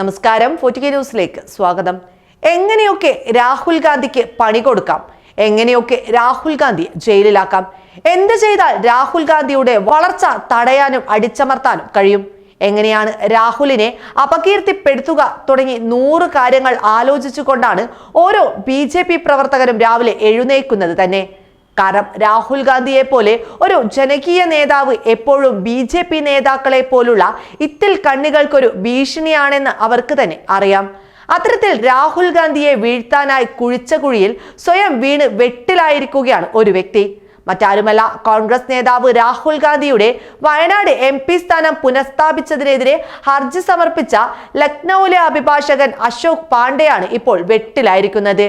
നമസ്കാരം. ഫോർട്ടിക്കെ ന്യൂസിലേക്ക് സ്വാഗതം. എങ്ങനെയൊക്കെ രാഹുൽ ഗാന്ധിക്ക് പണി കൊടുക്കാം? എങ്ങനെയൊക്കെ രാഹുൽ ഗാന്ധി ജയിലിലാക്കാം? എന്ത് ചെയ്താൽ രാഹുൽ ഗാന്ധിയുടെ വളർച്ച തടയാനും അടിച്ചമർത്താനും കഴിയും? എങ്ങനെയാണ് രാഹുലിനെ അപകീർത്തിപ്പെടുത്തുക തുടങ്ങി നൂറ് കാര്യങ്ങൾ ആലോചിച്ചുകൊണ്ടാണ് ഓരോ ബി പ്രവർത്തകരും രാവിലെ എഴുന്നേക്കുന്നത് തന്നെ. കാരണം രാഹുൽ ഗാന്ധിയെ പോലെ ഒരു ജനകീയ നേതാവ് എപ്പോഴും ബി ജെ പി നേതാക്കളെ പോലുള്ള ഇത്തിൽ കണ്ണികൾക്കൊരു ഭീഷണിയാണെന്ന് അവർക്ക് തന്നെ അറിയാം. അത്തരത്തിൽ രാഹുൽ ഗാന്ധിയെ വീഴ്ത്താനായി കുഴിച്ച കുഴിയിൽ സ്വയം വീണ് വെട്ടിലായിരിക്കുകയാണ് ഒരു വ്യക്തി. മറ്റാരുമല്ല കോൺഗ്രസ് നേതാവ് രാഹുൽ ഗാന്ധിയുടെ വയനാട് എം പി സ്ഥാനം പുനഃസ്ഥാപിച്ചതിനെതിരെ ഹർജി സമർപ്പിച്ച ലക്നൌവിലെ അഭിഭാഷകൻ അശോക് പാണ്ഡെയാണ് ഇപ്പോൾ വെട്ടിലായിരിക്കുന്നത്.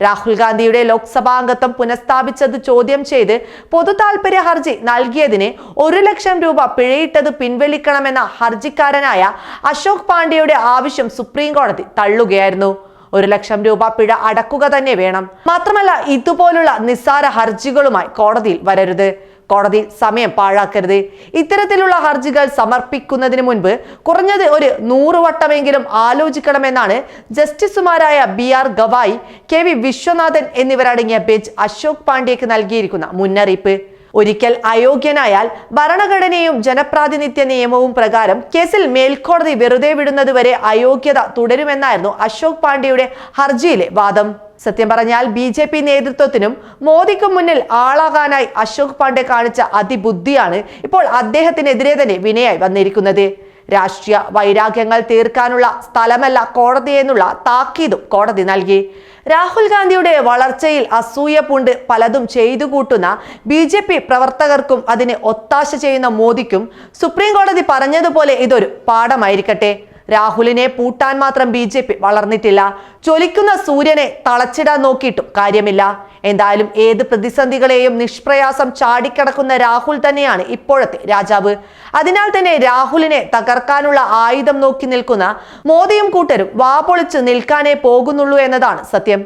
രാഹുൽ ഗാന്ധിയുടെ ലോക്സഭാംഗത്വം പുനഃസ്ഥാപിച്ചത് ചോദ്യം ചെയ്ത് പൊതു താൽപര്യ ഹർജി നൽകിയതിന് ഒരു ലക്ഷം രൂപ പിഴയിട്ടത് പിൻവലിക്കണമെന്ന ഹർജിക്കാരനായ അശോക് പാണ്ഡെയുടെ ആവശ്യം സുപ്രീം കോടതി തള്ളുകയായിരുന്നു. ഒരു ലക്ഷം രൂപ പിഴ അടക്കുക തന്നെ വേണം. മാത്രമല്ല ഇതുപോലുള്ള നിസ്സാര ഹർജികളുമായി കോടതിയിൽ വരരുത്. കോടതിയിൽ സമയം പാഴാക്കരുത്. ഇത്തരത്തിലുള്ള ഹർജികൾ സമർപ്പിക്കുന്നതിന് മുൻപ് കുറഞ്ഞത് ഒരു നൂറ് വട്ടമെങ്കിലും ആലോചിക്കണമെന്നാണ് ജസ്റ്റിസുമാരായ B R Gavai K V Viswanathan എന്നിവരടങ്ങിയ ബെഞ്ച് അശോക് പാണ്ഡ്യയ്ക്ക് നൽകിയിരിക്കുന്ന മുന്നറിയിപ്പ്. ഒരിക്കൽ അയോഗ്യനായാൽ ഭരണഘടനയും ജനപ്രാതിനിധ്യ നിയമവും പ്രകാരം കേസിൽ മേൽക്കോടതി വെറുതെ വിടുന്നതുവരെ അയോഗ്യത തുടരുമെന്നായിരുന്നു അശോക് പാണ്ഡ്യയുടെ ഹർജിയിലെ വാദം. സത്യം പറഞ്ഞാൽ ബി ജെ പി നേതൃത്വത്തിനും മോദിക്കും മുന്നിൽ ആളാകാനായി അശോക് പാണ്ഡെ കാണിച്ച അതിബുദ്ധിയാണ് ഇപ്പോൾ അദ്ദേഹത്തിനെതിരെ തന്നെ വിനയായി വന്നിരിക്കുന്നത്. രാഷ്ട്രീയ വൈരാഗ്യങ്ങൾ തീർക്കാനുള്ള സ്ഥലമല്ല കോടതി എന്നുള്ള താക്കീതും കോടതി നൽകി. രാഹുൽ ഗാന്ധിയുടെ വളർച്ചയിൽ അസൂയ പൂണ്ട് പലതും ചെയ്തു കൂട്ടുന്ന ബി ജെ പി പ്രവർത്തകർക്കും അതിനെ ഒത്താശ ചെയ്യുന്ന മോദിക്കും സുപ്രീം കോടതി പറഞ്ഞതുപോലെ ഇതൊരു പാഠമായിരിക്കട്ടെ. രാഹുലിനെ പൂട്ടാൻ മാത്രം ബി ജെ പി വളർന്നിട്ടില്ല. ചൊലിക്കുന്ന സൂര്യനെ തളച്ചിടാൻ നോക്കിയിട്ടും കാര്യമില്ല. എന്തായാലും ഏത് പ്രതിസന്ധികളെയും നിഷ്പ്രയാസം ചാടിക്കടക്കുന്ന രാഹുൽ തന്നെയാണ് ഇപ്പോഴത്തെ രാജാവ്. അതിനാൽ തന്നെ രാഹുലിനെ തകർക്കാനുള്ള ആയുധം നോക്കി നിൽക്കുന്ന മോദിയും കൂട്ടരും വാ പൊളിച്ച് നിൽക്കാനേ പോകുന്നുള്ളൂ എന്നതാണ് സത്യം.